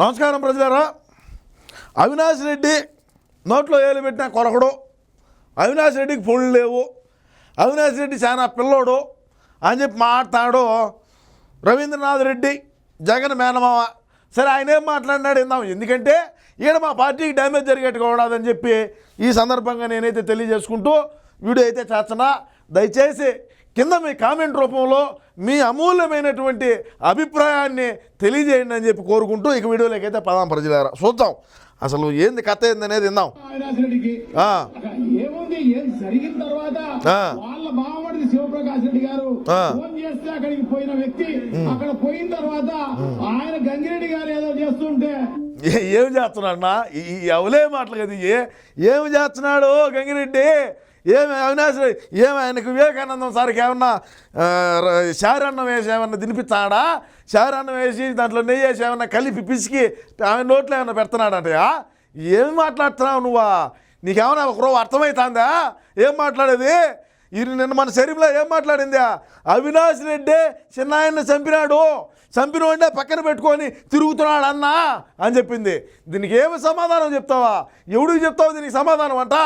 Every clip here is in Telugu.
నమస్కారం ప్రజలారా. అవినాష్ రెడ్డి నోట్లో ఏలు పెట్టిన కొరకడు. అవినాష్ రెడ్డికి పొళ్ళు లేవు. అవినాష్ రెడ్డి చాలా పిల్లోడు అని చెప్పి మాట్లాడు రవీంద్రనాథ్ రెడ్డి జగన్ మేనమామ. సరే ఆయన ఏం మాట్లాడినాడు ఇందాం ఎందుకంటే ఈయన మా పార్టీకి డ్యామేజ్ జరిగేట్టుకోవడాదని చెప్పి ఈ సందర్భంగా నేనైతే తెలియజేసుకుంటూ వీడియో అయితే చేస్తున్నా. దయచేసి కింద మీ కామెంట్ రూపంలో మీ అమూల్యమైనటువంటి అభిప్రాయాన్ని తెలియజేయండి అని చెప్పి కోరుకుంటూ ఇక వీడియోలోకి అయితే పదాం ప్రజలారా. చూద్దాం. అసలు ఏంది కథ ఏంది అనేది విందాం. శివప్రకాష్ రెడ్డి గారు. ఫోన్ చేస్తే అక్కడికి పోయిన వ్యక్తి అక్కడ పోయిన తర్వాత ఆయన గంగిరెడ్డి గారు ఏదో చేస్తుంటే ఏ- ఈ ఈ అవలే మాటలు కదా ఏ ఏమి చేస్తున్నాడు గంగిరెడ్డి? ఏమి అవినాష్ ఏమి ఆయనకు వివేకానందం సార్కి ఏమన్నా శారన్నం వేసి ఏమన్నా తినిపిస్తాడా? శారన్నం వేసి దాంట్లో నెయ్యి వేసి ఏమన్నా కలిపి పిసికి ఆమె నోట్లో ఏమన్నా పెడుతున్నాడంటయా? ఏమి మాట్లాడుతున్నావు నువ్వా? నీకేమన్నా ఒకరోజు అర్థమవుతుందా ఏం మాట్లాడేది? ఇది నిన్న మన శరీరంలో ఏం మాట్లాడిందా? అవినాష్ రెడ్డి చిన్న చంపినాడు. చంపినాడు చంపిన వాడినే పక్కన పెట్టుకొని తిరుగుతున్నాడు అన్నా అని చెప్పింది. దీనికి ఏమి సమాధానం చెప్తావా? ఎవడికి చెప్తావు దీనికి సమాధానం అంట?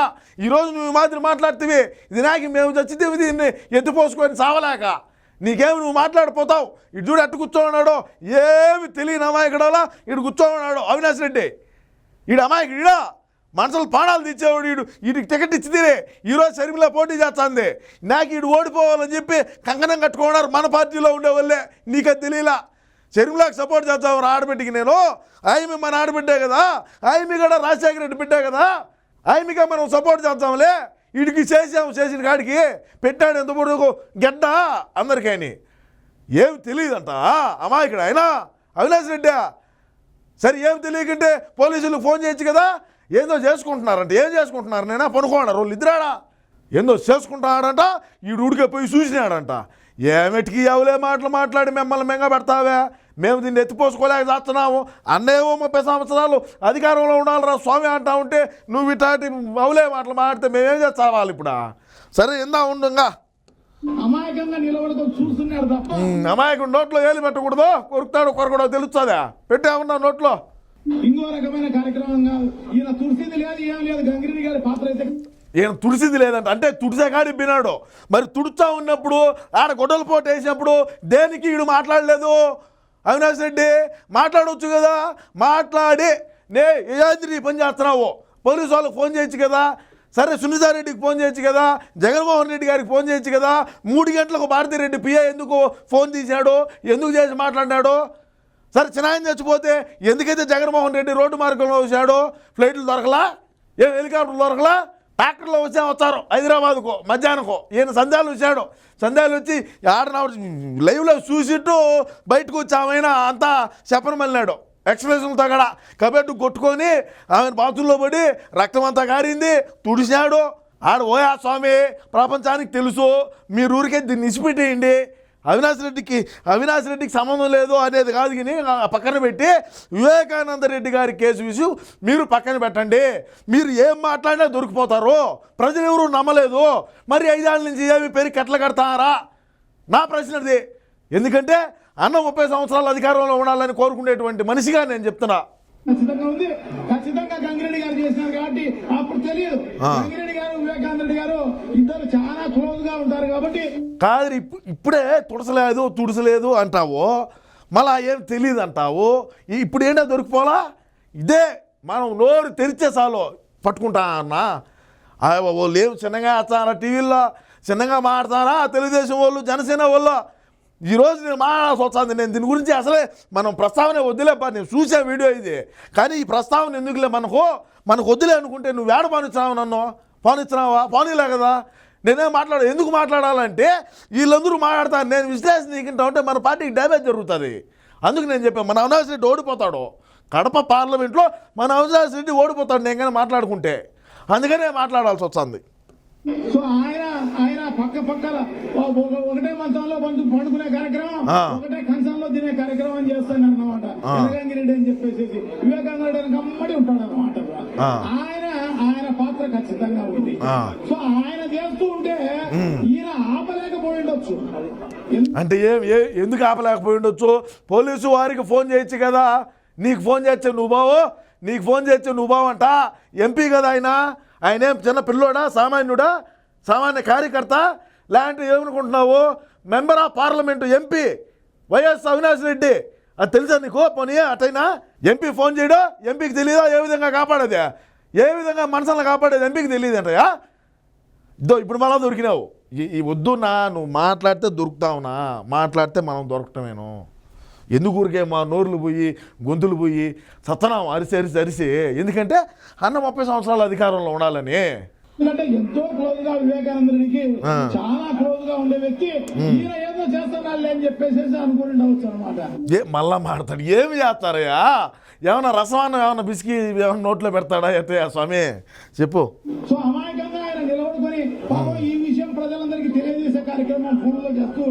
ఈరోజు నువ్వు మాదిరి మాట్లాడుతీవి. ఇది నాకు మేము చచ్చితే దీన్ని ఎత్తిపోసుకొని చావలేక. నీకేమి నువ్వు మాట్లాడిపోతావు? ఇటు చూడు అట్టు కూర్చోన్నాడు ఏమి తెలియని అమాయకుడలా ఇటు కూర్చోన్నాడు అవినాష్ రెడ్డి. ఈడు అమాయకుడు ఈడా? మనసులు ప్రాణాలు తెచ్చేవాడు ఈడు. వీడికి టికెట్ ఇచ్చి తీరే. ఈరోజు షర్మిల పోటీ చేస్తుంది. నాకు ఈడు ఓడిపోవాలని చెప్పి కంకణం కట్టుకున్నారు మన పార్టీలో ఉండే వాళ్ళే. నీకది తెలియలా. షర్మిలాకి సపోర్ట్ చేద్దాం రా ఆడబిడ్డకి నేను. ఆయమి మన ఆడబిడ్డే కదా. ఆయమి కూడా రాజశేఖర రెడ్డి బిడ్డే కదా. ఆయమిగా మనం సపోర్ట్ చేద్దాంలే. వీడికి చేసాము చేసిన కాడికి పెట్టాడు ఎంత పొడుగు గెడ్డ అందరికీ ఏమి తెలియదంట. అమాయకుడు ఆయన. అవినాష్ రెడ్డి. సరే ఏం తెలియకంటే పోలీసులకు ఫోన్ చేయొచ్చు కదా. ఏందో చేసుకుంటున్నారంట. ఏం చేసుకుంటున్నారు? నేనా? పనుకోండి వాళ్ళు ఇద్దరాడా? ఏందో చేసుకుంటున్నాడంట. ఈడు ఉడికే పోయి చూసినాడంట. ఏమిటికి ఎవలే మాటలు మాట్లాడి మిమ్మల్ని మెంగ పెడతావే మేము దీన్ని ఎత్తిపోసుకోలేక చేస్తున్నాము. అన్నేవో ముప్పై సంవత్సరాలు అధికారంలో ఉండాలిరా స్వామి అంటా ఉంటే నువ్వు ఇట్లాంటి అవులే మాటలు మాట్లాడితే మేమేం చేస్తావాలి ఇప్పుడు? సరే ఇందా ఉండుగా. అమాయకుడు నోట్లో ఏలు పెట్టకూడదు. కొరుకుతాడు కొరకూడదు తెలుస్తుందా? పెట్టామన్నా నోట్లో. ఇంకో రకమైన కార్యక్రమం కాదు. ఈయన తుడిసింది లేదు ఏం లేదు. గంగిరెడ్డి గారి పాత్ర అయితే ఈయన తుడిసింది లేదంట. అంటే తుడిసే కాడి బినాడు. మరి తుడుచా ఉన్నప్పుడు ఆడ గొడ్డల పోటు వేసినప్పుడు దేనికి ఈడు మాట్లాడలేదు? అవినాష్ రెడ్డి మాట్లాడవచ్చు కదా? మాట్లాడి. నే ఏజాద్రి పని చేస్తున్నావు. పోలీసు వాళ్ళకి ఫోన్ చేయొచ్చు కదా? సరే సునీతారెడ్డికి ఫోన్ చేయొచ్చు కదా? జగన్మోహన్ రెడ్డి గారికి ఫోన్ చేయొచ్చు కదా? మూడు గంటలకు భారతీరెడ్డి పిఏ ఎందుకు ఫోన్ తీసాడు ఎందుకు చేసి మాట్లాడినాడు? సరే చిన్నాయన చచ్చిపోతే ఎందుకైతే జగన్మోహన్ రెడ్డి రోడ్డు మార్గంలో వచ్చాడో? ఫ్లైట్లు దొరకలా? ఏ హెలికాప్టర్లు దొరకలా? ట్రాక్టర్లో వచ్చా వచ్చారు హైదరాబాద్కు మధ్యాహ్నంకు. ఈయన సంధ్యాలు వచ్చాడు. సంధ్యాలు వచ్చి ఆడన లైవ్లో చూసిట్టు బయటకు వచ్చి ఆమెన అంతా చెప్పని ఎక్స్ప్రెషన్తో కూడా కబెట్టు కొట్టుకొని ఆమె బాతుల్లో పడి రక్తం అంతా కారింది తుడిచాడు ఆడ ఓయా స్వామి ప్రపంచానికి తెలుసు. మీరు ఊరికే దీన్ని ఇసిపెట్టేయండి అవినాష్ రెడ్డికి అవినాష్ రెడ్డికి సంబంధం లేదు అనేది కాదు కానీ పక్కన పెట్టి వివేకానంద రెడ్డి గారి కేసు విషయం మీరు పక్కన పెట్టండి. మీరు ఏం మాట్లాడినా దొరికిపోతారు. ప్రజలు ఎవరు నమ్మలేదు. మరి ఐదేళ్ళ నుంచి ఏమి పెరిగి కట్ల కడతారా? నా ప్రశ్న అది. ఎందుకంటే అన్న ముప్పై సంవత్సరాలు అధికారంలో ఉండాలని కోరుకునేటువంటి మనిషిగా నేను చెప్తున్నా. ఖచ్చితంగా ఉంది. ఖచ్చితంగా గంగిరెడ్డి గారు చేసినారు కాబట్టి అప్పుడు తెలియదు. వివేకానంద రెడ్డి గారు ఇద్దరు చాలా క్లోజ్గా ఉంటారు కాబట్టి కాదు ఇప్పుడే తుడసలేదు తుడసలేదు అంటావు? మళ్ళా ఏం తెలియదు అంటావు? ఇప్పుడు ఏంటో దొరికిపోలా ఇదే మనం నోరు తెరిచే చాలు పట్టుకుంటా అన్నా. ఆ చిన్నగా వేస్తారా టీవీల్లో? చిన్నగా మాట్లాడతారా తెలుగుదేశం వాళ్ళు జనసేన వాళ్ళు? ఈరోజు నేను మాట్లాడాల్సి వస్తుంది నేను దీని గురించి అసలే మనం ప్రస్తావన వద్దులేపా నేను చూసే వీడియో ఇది. కానీ ఈ ప్రస్తావన ఎందుకులే మనకు? మనకు వద్దులే అనుకుంటే నువ్వు ఏడ నన్ను పానిచ్చినావా పానీలే కదా. నేనేం మాట్లాడ ఎందుకు మాట్లాడాలంటే వీళ్ళందరూ మాట్లాడతారు. నేను విశ్లేషణ నీకుంటా ఉంటే మన పార్టీకి డ్యామేజ్ జరుగుతుంది. అందుకు నేను చెప్పాను మన అవినాష్ రెడ్డి ఓడిపోతాడు. కడప పార్లమెంట్లో మన అవినాష్ రెడ్డి ఓడిపోతాడు నేను కానీ మాట్లాడుకుంటే. అందుకనే మాట్లాడాల్సి వస్తుంది. సో ఆయన ఆయన పక్క పక్కల ఒక- ఒక- ఒకటే మంచంలో పండు పండుకునే కార్యక్రమం. ఒకటే కంచంలో తినే కార్యక్రమం చేస్తాను అనమాట అని చెప్పేసి అని గమ్మడి ఉంటాడు అనమాట. ఆయన ఆయన ఖచ్చితంగా ఉంది. సో ఆయన చేస్తూ ఉంటే ఈయన ఆపలేకపోయి ఉండొచ్చు అంటే ఏం ఏ ఎందుకు ఆపలేకపోయి ఉండొచ్చు పోలీసు వారికి ఫోన్ చేయొచ్చు కదా. నీకు ఫోన్ చేస్తే నువ్వు బావు? నీకు ఫోన్ చేస్తే నువ్వు బావంట? ఎంపీ కదా ఆయన. ఆయన ఏం చిన్న పిల్లోడా? సామాన్యుడా? సామాన్య కార్యకర్త? లాంటి ఏమనుకుంటున్నావు? Member of parliament MP YS Avinash Reddy. అది తెలుసా నీకు? పోనీ అటైనా? ఎంపీ ఫోన్ చేయడం? ఎంపీకి తెలియదా ఏ విధంగా కాపాడేది? ఏ విధంగా మనసులను కాపాడేది ఎంపీకి తెలియదు అంటయా ఇదో ఇప్పుడు మళ్ళా దొరికినావు. ఈ- ఈ వద్దు నా నువ్వు మాట్లాడితే దొరుకుతావునా మాట్లాడితే మనం దొరకటమేను. ఎందుకు ఊరికే మా నోర్లు పోయి గొంతులు పోయి సత్తనాం అరిసి అరిసి అరిసి? ఎందుకంటే అన్న ముప్పై సంవత్సరాల అధికారంలో ఉండాలని. ఎందుకంటే ఎంతో క్లోజ్గా వివేకానందునికి ఆ. చాలా క్లోజ్గా ఉండే వ్యక్తి ఈయన ఏదో చేస్తున్నాడు అని చెప్పేసి అనుకుని ఉండవచ్చు అనమాట ఏ మళ్ళా మాడతాడు. ఏమి చేస్తారయ్యా? ఏమన్నా రసమానం ఏమన్నా బిస్కి ఏమన్నా నోట్లో పెడతాడా? ఎట్టయ్యా స్వామి చెప్పు. సో అమాయకంగా ఆయన నిలబడుకొని పాపం ఈ విషయం ప్రజలందరికీ తెలియజేసే కార్యక్రమం ఫోన్లో చేస్తూ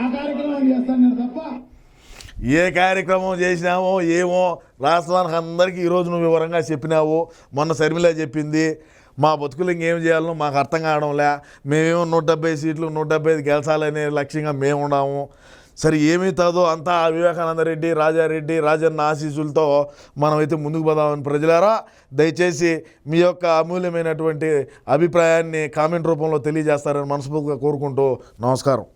ఆ కార్యక్రమం చేస్తాను తప్ప. ఏ కార్యక్రమం చేసినామో ఏమో రాష్ట్రానికి అందరికీ ఈరోజు నువ్వు వివరంగా చెప్పినావు. మొన్న శర్మిల చెప్పింది మా బతుకులు ఇంకేం చేయాలనో మాకు అర్థం కావడంలే. మేమేమో నూట డెబ్బై సీట్లు నూట డెబ్బై ఐదు గెలిచాలనే లక్ష్యంగా మేము ఉన్నాము సరే ఏమవుతుందో అంతా వివేకానంద రెడ్డి రాజారెడ్డి రాజన్న ఆశీస్సులతో మనమైతే ముందుకు పోదామని ప్రజలారా దయచేసి మీ యొక్క అమూల్యమైనటువంటి అభిప్రాయాన్ని కామెంట్ రూపంలో తెలియజేస్తారని మనస్ఫూర్తిగా కోరుకుంటూ నమస్కారం.